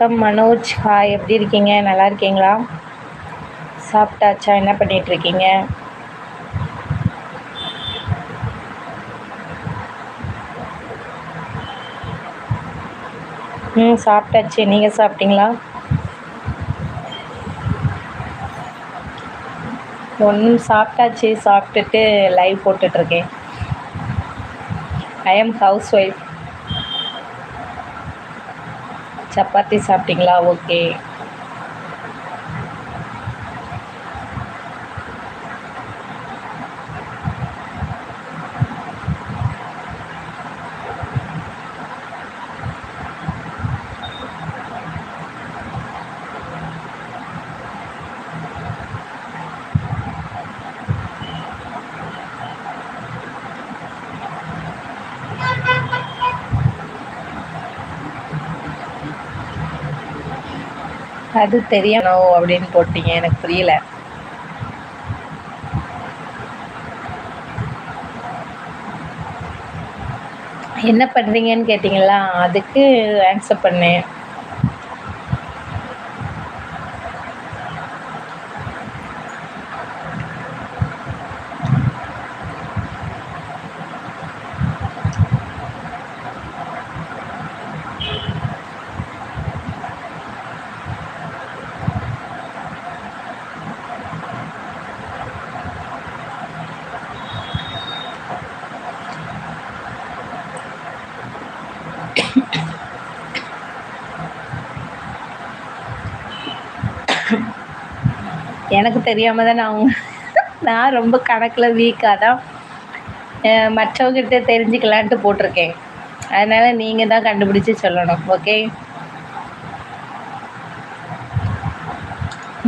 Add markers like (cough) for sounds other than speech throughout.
வணக்கம் மனோஜ். ஹாய் எப்படி இருக்கீங்க? நல்லா இருக்கீங்களா? சாப்பிட்டாச்சா? என்ன பண்ணிட்டு இருக்கீங்க? ம் சாப்பிட்டாச்சு. நீங்கள் சாப்பிட்டீங்களா? ஒன்றும் சாப்பிட்டாச்சு. சாப்பிட்டுட்டு லைவ் போட்டுட்ருக்கேன் I am house wife chapati சாப்பிட்டீங்களா? ஓகே அது தெரியணும் அப்படின்னு போட்டீங்க எனக்கு புரியல. என்ன பண்ணுறீங்கன்னு கேட்டிங்களா? அதுக்கு ஆன்சர் பண்ணேன். எனக்கு தெரியாமல் தான் நான் அவங்க நான் ரொம்ப கணக்கில் வீக்காக தான் அஹ், மற்றவங்ககிட்ட தெரிஞ்சுக்கலான்ட்டு போட்டிருக்கேன். அதனால் நீங்கள் தான் கண்டுபிடிச்சி சொல்லணும் ஓகே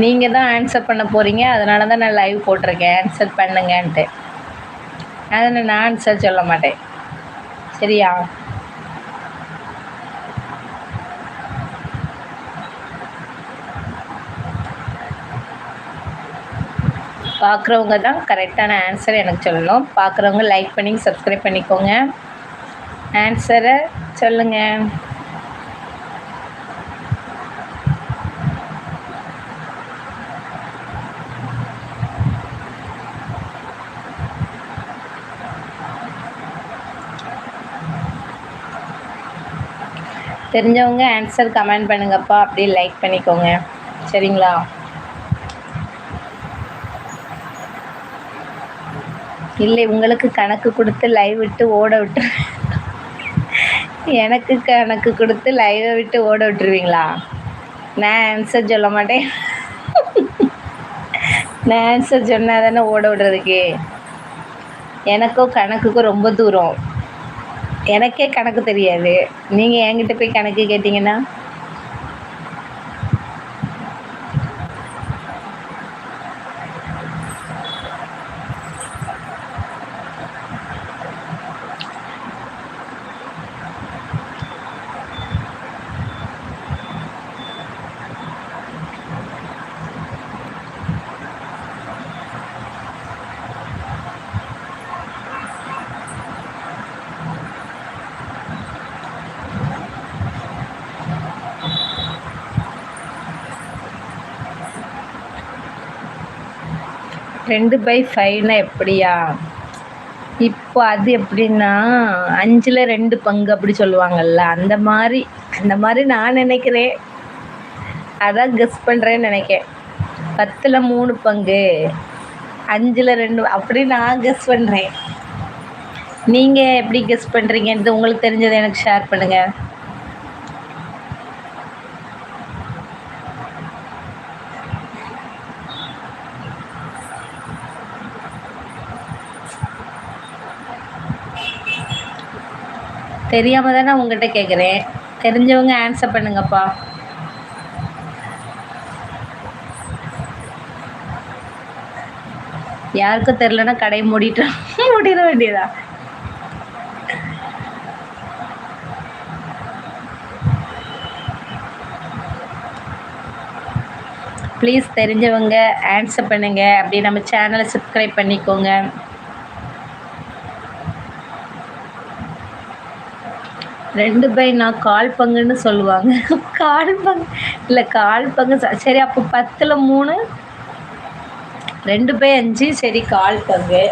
நீங்கள் தான் ஆன்சர் பண்ண போகிறீங்க அதனால தான் நான் லைவ் போட்டிருக்கேன். ஆன்சர் பண்ணுங்கன்ட்டு. அதை நான் ஆன்சர் சொல்ல மாட்டேன். சரியா? பார்க்குறவங்க தான் கரெக்டான ஆன்சர் எனக்கு சொல்லணும். பார்க்குறவங்க லைக் பண்ணி சப்ஸ்கிரைப் பண்ணிக்கோங்க. ஆன்சரை சொல்லுங்கள் தெரிஞ்சவங்க ஆன்சர் கமெண்ட் பண்ணுங்கப்பா. அப்படியே லைக் பண்ணிக்கோங்க. சரிங்களா? இல்லை உங்களுக்கு கணக்கு கொடுத்து லைவ் விட்டு ஓட விட்டு எனக்கு கணக்கு கொடுத்து லைவை விட்டு ஓட விட்டுருவீங்களா? நான் ஆன்சர் சொல்ல மாட்டேன். நான் ஆன்சர் சொன்னால் தானே ஓட விடுறதுக்கு. எனக்கும் கணக்குக்கும் ரொம்ப தூரம். எனக்கே கணக்கு தெரியாது. நீங்கள் என்கிட்ட போய் கணக்கு கேட்டிங்கன்னா? ரெண்டு பை ஃபைவ்னா எப்படியா? இப்போ அது எப்படின்னா அஞ்சில் ரெண்டு பங்கு அப்படி சொல்லுவாங்கல்ல அந்த மாதிரி அந்த மாதிரி நான் நினைக்கிறேன். அதான் கெஸ் பண்ணுறேன்னு நினைக்கேன். பத்தில் மூணு பங்கு அஞ்சில் ரெண்டு அப்படி நான் கெஸ் பண்ணுறேன் நீங்கள் எப்படி கெஸ் பண்ணுறீங்கன்றது உங்களுக்கு தெரிஞ்சதை எனக்கு ஷேர் பண்ணுங்கள் தெரியாம தானே உங்ககிட்ட கேட்குறேன் தெரிஞ்சவங்க ஆன்சர் பண்ணுங்கப்பா. யாருக்கும் தெரிலன்னா கடையை மூடிட்டு (laughs) மூடிட வேண்டியதா? ப்ளீஸ் தெரிஞ்சவங்க ஆன்சர் பண்ணுங்க. அப்படியே நம்ம சேனலை சப்ஸ்கிரைப் பண்ணிக்கோங்க. ரெண்டு பை நான் கால் பங்குன்னு சொல்லுவாங்க. கால் பங்கு இல்லை கால் பங்கு சரி அப்போ பத்தில் மூணு ரெண்டு பை அஞ்சு சரி கால் பங்கு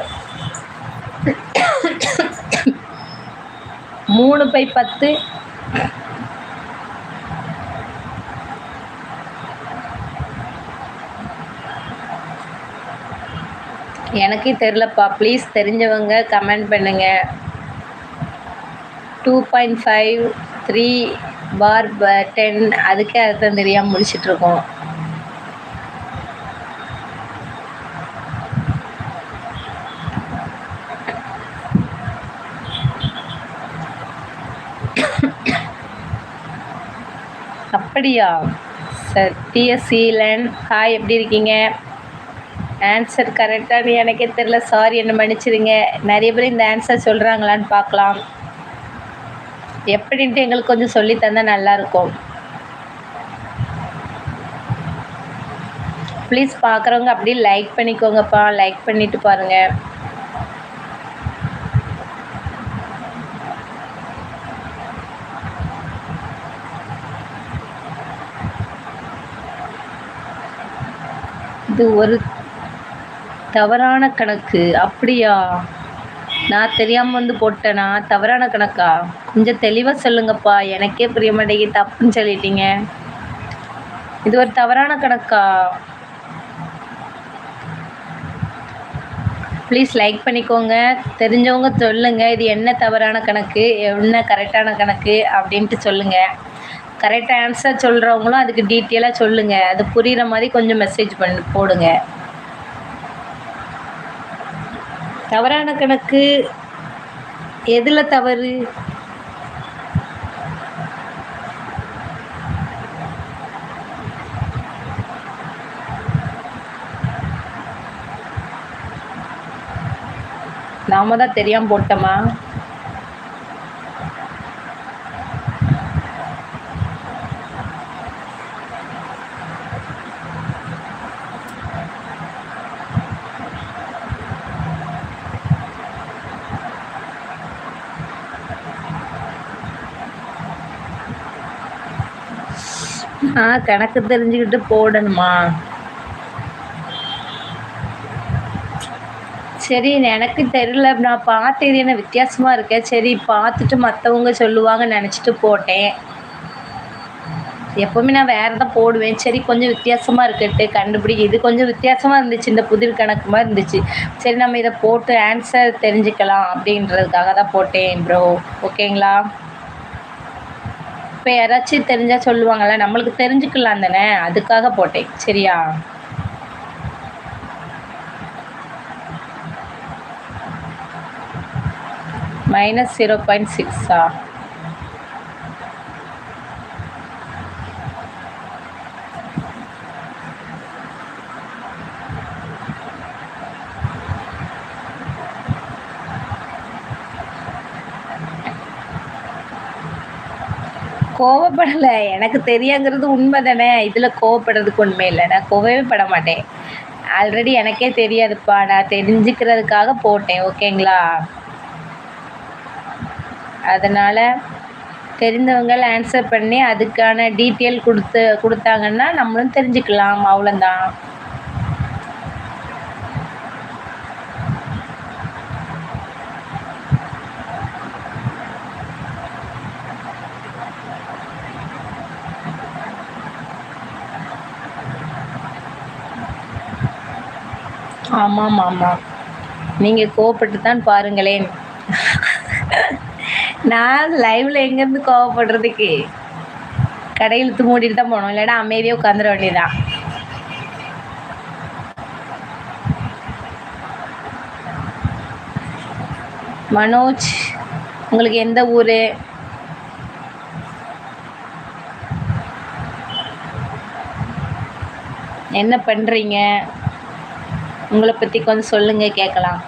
மூணு பை பத்து. எனக்கே தெரிலப்பா ப்ளீஸ் தெரிஞ்சவங்க கமெண்ட் பண்ணுங்க. Two point five three four ten அதுக்கே அர்த்தம் தெரியாமல் முடிச்சிட்ருக்கோம் அப்படியா? சத்யசீலன் ஹாய் எப்படி இருக்கீங்க? ஆன்சர் கரெக்டானு எனக்கே தெரில சாரி என்ன மன்னிச்சிடுங்க. நிறைய பேர் இந்த ஆன்சர் சொல்கிறாங்களான்னு பார்க்கலாம். எப்படின்ட்டு எங்களுக்கு கொஞ்சம் சொல்லி தந்தால் நல்லாயிருக்கும் ப்ளீஸ் பார்க்குறவங்க அப்படியே லைக் பண்ணிக்கோங்கப்பா. லைக் பண்ணிட்டு பாருங்கள் இது ஒரு தவறான கணக்கு. அப்படியா? நான் தெரியாமல் வந்து போட்டேனா? தவறான கணக்கா? கொஞ்சம் தெளிவாக சொல்லுங்கப்பா. எனக்கே புரிய மாட்டேங்குது தப்புன்னு சொல்லிட்டீங்க. இது ஒரு தவறான கணக்கா? ப்ளீஸ் லைக் பண்ணிக்கோங்க. தெரிஞ்சவங்க சொல்லுங்க. இது என்ன தவறான கணக்கு? என்ன கரெக்டான கணக்கு? அப்படின்ட்டு சொல்லுங்க. கரெக்டாக ஆன்சர் சொல்கிறவங்களும் அதுக்கு டீட்டெயிலாக சொல்லுங்கள் அது புரிகிற மாதிரி கொஞ்சம் மெசேஜ் பண்ணி போடுங்க. தவறான கணக்கு எதில் தவறு? நாம தான் தெரியாமல் போட்டோமா? ஆ கணக்கு தெரிஞ்சுக்கிட்டு போடணுமா? சரி எனக்கு தெரியல. நான் பார்த்தது இது என்ன வித்தியாசமாக இருக்கேன் சரி பார்த்துட்டு மற்றவங்க சொல்லுவாங்கன்னு நினச்சிட்டு போட்டேன். எப்போவுமே நான் வேறு தான் போடுவேன். சரி கொஞ்சம் வித்தியாசமாக இருக்கட்டு. கண்டுபிடி இது கொஞ்சம் வித்தியாசமாக இருந்துச்சு. இந்த புதிர் கணக்கு மாதிரி இருந்துச்சு. சரி நம்ம இதை போட்டு ஆன்சர் தெரிஞ்சுக்கலாம் அப்படின்றதுக்காக தான் போட்டேன் ப்ரோ ஓகேங்களா இப்போ யாராச்சும் தெரிஞ்சால் சொல்லுவாங்கள்ல நம்மளுக்கு தெரிஞ்சுக்கலாம் தானே? அதுக்காக போட்டேன். சரியா? மைனஸ் ஜீரோ பாயிண்ட் சிக்ஸா கோவப்படலை. எனக்கு தெரியாங்கிறது உண்மை தானே இதில் கோவப்படுறதுக்கு உண்மை இல்லை. நான் கோவமே பட மாட்டேன். ஆல்ரெடி எனக்கே தெரியாதுப்பா. நான் தெரிஞ்சுக்கிறதுக்காக போட்டேன். ஓகேங்களா? அதனால் தெரிந்தவங்க ஆன்சர் பண்ணி அதுக்கான டீட்டெயில் கொடுத்து கொடுத்தாங்கன்னா நம்மளும் தெரிஞ்சுக்கலாம். அவ்வளோதான் ஆமாம் ஆமாம் நீங்கள் கோவப்பட்டு தான் பாருங்களேன் நான் லைவில் எங்கேருந்து கோவப்படுறதுக்கு? கடையிழுத்து மூடிட்டு தான் போகணும் இல்லைன்னா அமைதியாக உட்காந்துட வேண்டியதான் மனோஜ் உங்களுக்கு எந்த ஊர்? என்ன பண்ணுறீங்க உங்களை பற்றி கொஞ்சம் சொல்லுங்கள் கேட்கலாம்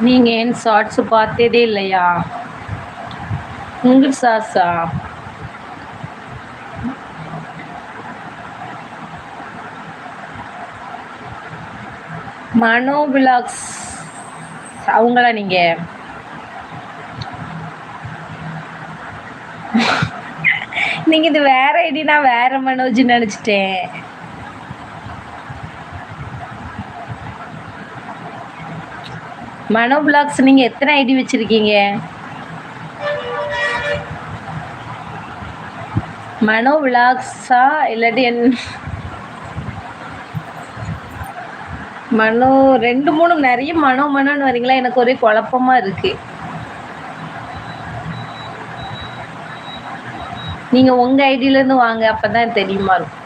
நீங்க என் ஷார்ட்ஸ் பார்த்ததே இல்லையா? உங்கள் சாஸா மனோ விலாக்ஸ் அவங்களா நீங்க? நீங்க இது வேற ஐடினா வேற மனோஜ் நினைச்சிட்டேன். மனோ பிளாக்ஸ் நீங்க எத்தனை ஐடி வச்சிருக்கீங்க? மனோ விளாக்ஸா இல்லாட்டி என் மனோ ரெண்டு மூணு நிறைய மனோ மனோன்னு வரீங்களா? எனக்கு ஒரே குழப்பமா இருக்கு. நீங்க உங்க ஐடியிலேருந்து இருந்து வாங்க அப்பதான் தெரியுமா இருக்கும்.